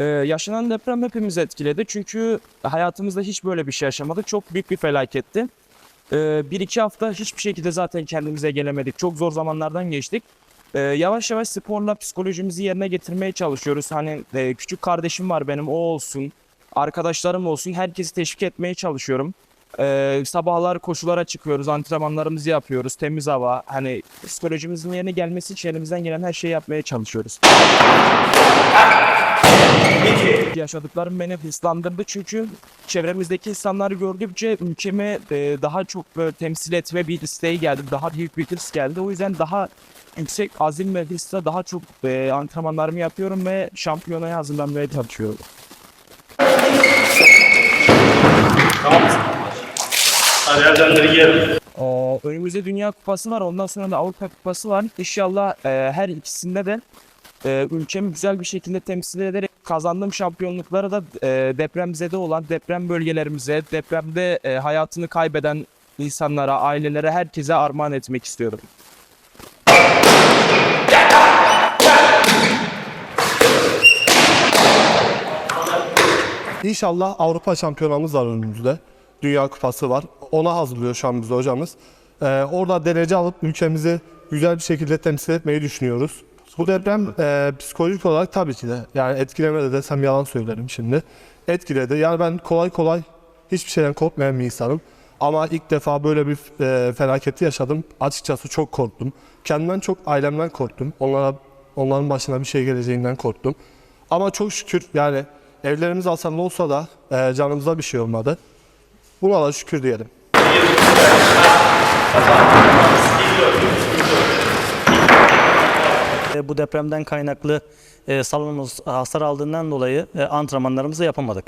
Ee, yaşanan deprem hepimizi etkiledi. Çünkü hayatımızda hiç böyle bir şey yaşamadık. Çok büyük bir felaketti. Ee, bir iki hafta hiçbir şekilde zaten kendimize gelemedik. Çok zor zamanlardan geçtik. Ee, yavaş yavaş sporla psikolojimizi yerine getirmeye çalışıyoruz. Hani e, küçük kardeşim var benim o olsun. Arkadaşlarım olsun. Herkesi teşvik etmeye çalışıyorum. Ee, sabahlar koşulara çıkıyoruz. Antrenmanlarımızı yapıyoruz. Temiz hava. Hani psikolojimizin yerine gelmesi için elimizden gelen her şeyi yapmaya çalışıyoruz. Yaşadıklarım beni hırslandırdı çünkü çevremizdeki insanları gördükçe ülkemi e, daha çok böyle temsil etme bir isteği geldi. Daha büyük bir hırs geldi. O yüzden daha yüksek azim ve hırsla daha çok e, antrenmanlarımı yapıyorum ve şampiyonaya hazırlanmaya çalışıyorum. Hadi yerden önümüzde Dünya Kupası var. Ondan sonra da Avrupa Kupası var. İnşallah e, her ikisinde de e, ülkemi güzel bir şekilde temsil ederek kazandığım şampiyonlukları da e, depremzede olan deprem bölgelerimize, depremde e, hayatını kaybeden insanlara, ailelere, herkese armağan etmek istiyorum. İnşallah Avrupa şampiyonamız var önümüzde. Dünya Kupası var. Ona hazırlıyor şu an bizi hocamız. Ee, orada derece alıp ülkemizi güzel bir şekilde temsil etmeyi düşünüyoruz. Bu deprem e, psikolojik olarak tabii ki de yani etkilemedi desem yalan söylerim şimdi. Etkiledi. Yani ben kolay kolay hiçbir şeyden korkmayan bir insanım. Ama ilk defa böyle bir e, felaketi yaşadım. Açıkçası çok korktum. Kendimden çok ailemden korktum. Onlara onların başına bir şey geleceğinden korktum. Ama çok şükür yani evlerimiz hasarlı olsa da e, canımıza bir şey olmadı. Buna da şükür diyelim. E, Bu depremden kaynaklı e, salonumuz hasar aldığından dolayı e, antrenmanlarımızı yapamadık.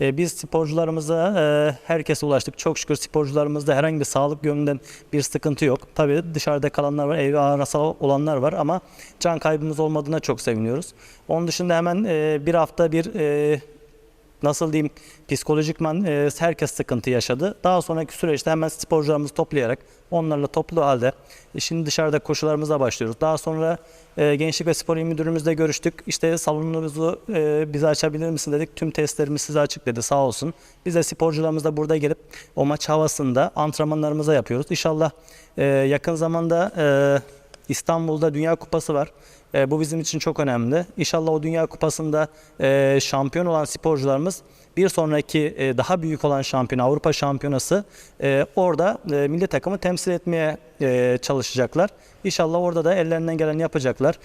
E, Biz sporcularımıza e, herkese ulaştık. Çok şükür sporcularımızda herhangi bir sağlık yönünden bir sıkıntı yok. Tabii dışarıda kalanlar var, evi arasal olanlar var ama can kaybımız olmadığına çok seviniyoruz. Onun dışında hemen e, bir hafta bir e, nasıl diyeyim psikolojikman e, herkes sıkıntı yaşadı. Daha sonraki süreçte hemen sporcularımızı toplayarak onlarla toplu halde e, şimdi dışarıda koşularımıza başlıyoruz. Daha sonra e, Gençlik ve Spor İl Müdürümüzle görüştük. İşte salonumuzu e, bize açabilir misin dedik. Tüm testlerimiz size açık dedi sağ olsun. Biz de sporcularımız da burada gelip o maç havasında antrenmanlarımıza yapıyoruz. İnşallah e, yakın zamanda e, İstanbul'da Dünya Kupası var. E, bu bizim için çok önemli. İnşallah o Dünya Kupası'nda e, şampiyon olan sporcularımız bir sonraki e, daha büyük olan şampiyon Avrupa Şampiyonası e, orada e, milli takımı temsil etmeye e, çalışacaklar. İnşallah orada da ellerinden geleni yapacaklar.